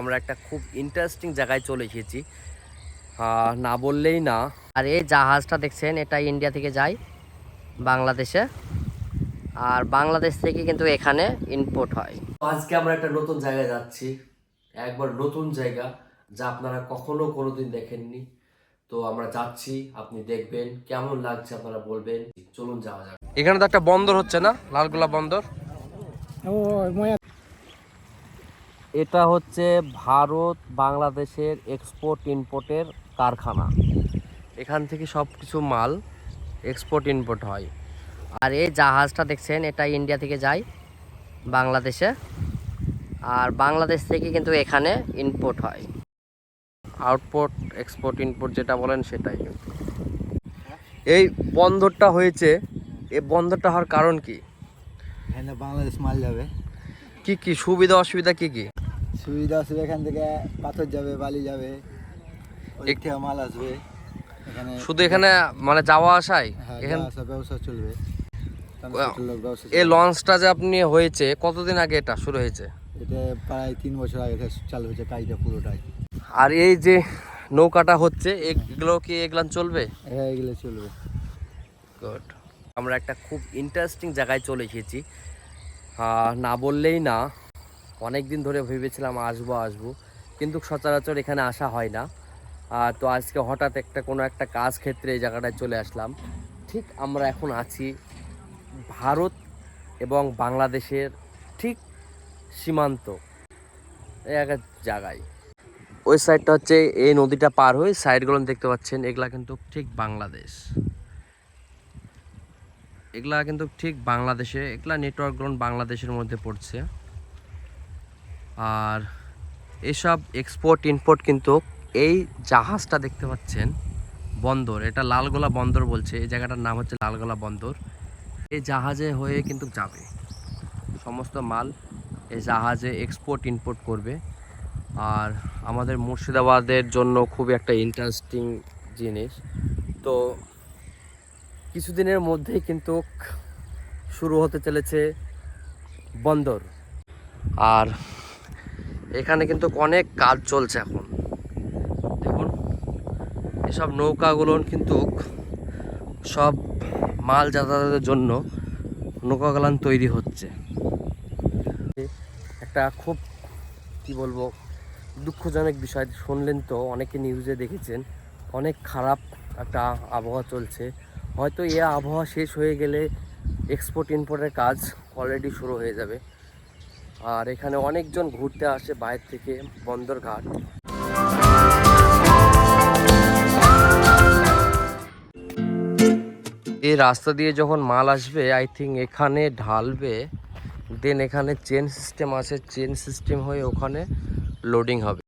আমরা একটা খুব ইন্টারেস্টিং জায়গায় চলে এসেছি। না বললেই না। আর এই জাহাজটা দেখছেন এটা ইন্ডিয়া থেকে যায় বাংলাদেশে। আর বাংলাদেশ থেকে কিন্তু এখানে ইনপোর্ট হয়। আজকে আমরা একটা নতুন জায়গায় যাচ্ছি। একবার নতুন জায়গা যা আপনারা কখনো কোনোদিন দেখেননি। তো আমরা যাচ্ছি, আপনি দেখবেন, কেমন লাগছে আপনারা বলবেন। চলুন যাওয়া যাক। এখানে তো একটা বন্দর হচ্ছে না? লালগোলা বন্দর? এটা হচ্ছে ভারত বাংলাদেশের এক্সপোর্ট ইম্পোর্টের কারখানা। এখান থেকে সব কিছু মাল এক্সপোর্ট ইম্পোর্ট হয়। আর এই জাহাজটা দেখছেন, এটা ইন্ডিয়া থেকে যায় বাংলাদেশে। আর বাংলাদেশ থেকে কিন্তু এখানে ইনপোর্ট হয়। আউটপোর্ট এক্সপোর্ট ইনপোর্ট যেটা বলেন সেটাই। এই বন্দরটা হয়েছে, এই বন্দরটা হওয়ার কারণ কি? বাংলাদেশ মাল যাবে। কি কি সুবিধা অসুবিধা কি কি? সুবিধা অসুবিধা এখান থেকে পাথর যাবে বালি যাবে একটি মাল আসবে। এখানে শুধু এখানে মানে যাওয়া আসাই? হ্যাঁ এখান ব্যবসা চলবে। এই লঞ্চটা যে আপনি হয়েছে কতদিন আগে এটা শুরু হয়েছে? এটা প্রায় তিন বছর আগে চালু হয়েছে কাজটা পুরোটাই। আর এই যে নৌকাটা হচ্ছে এগুলো কি এগুলান চলবে? হ্যাঁ এগুলো চলবে। গুড আমরা একটা খুব ইন্টারেস্টিং জায়গায় চলে এসেছি। না বললেই না। অনেক দিন ধরে ভেবেছিলাম আসব আসব। কিন্তু সচরাচর এখানে আসা হয় না। তো আজকে হঠাৎ একটা কোনো একটা কাজ ক্ষেত্রে এই জায়গাটায় চলে আসলাম। ঠিক আমরা এখন আছি ভারত এবং বাংলাদেশের ঠিক সীমান্ত। একটা জায়গায়। ওই সাইডটা হচ্ছে এই নদীটা পার হয়ে সাইডগুলো দেখতে পাচ্ছেন। এগুলা কিন্তু ঠিক বাংলাদেশ। এগুলা কিন্তু ঠিক বাংলাদেশে, এগুলা নেটওয়ার্কগুলো বাংলাদেশের মধ্যে পড়ছে। আর এসব এক্সপোর্ট ইম্পোর্ট কিন্তু এই জাহাজটা দেখতে পাচ্ছেন, বন্দর। এটা লালগোলা বন্দর বলছে, এই জায়গাটার নাম হচ্ছে লালগোলা বন্দর। এই জাহাজে হয়ে কিন্তু যাবে। সমস্ত মাল এই জাহাজে এক্সপোর্ট ইম্পোর্ট করবে। আর আমাদের মুর্শিদাবাদের জন্য খুবই একটা ইন্টারেস্টিং জিনিস। তো কিছুদিনের মধ্যেই কিন্তু শুরু হতে চলেছে বন্দর। আর এখানে কিন্তু অনেক কাজ চলছে এখন। দেখুন, এসব নৌকাগুলো কিন্তু সব মাল যাতায়াতের জন্য নৌকাগুলান তৈরি হচ্ছে। একটা খুব, কি বলব, দুঃখজনক বিষয়। শুনলেন তো অনেকে নিউজে দেখেছেন, অনেক খারাপ একটা আবহাওয়া চলছে। হয়তো এ আবহাওয়া শেষ হয়ে গেলে এক্সপোর্ট ইম্পোর্টের কাজ অলরেডি শুরু হয়ে যাবে। আর এখানে অনেকজন ঘুরতে আসে বাইরে থেকে বন্দরঘাট এই রাস্তা দিয়ে যখন মাল আসবে আই থিঙ্ক এখানে ঢালবে দেন এখানে চেন সিস্টেম আছে চেন সিস্টেম হয়ে ওখানে লোডিং হবে।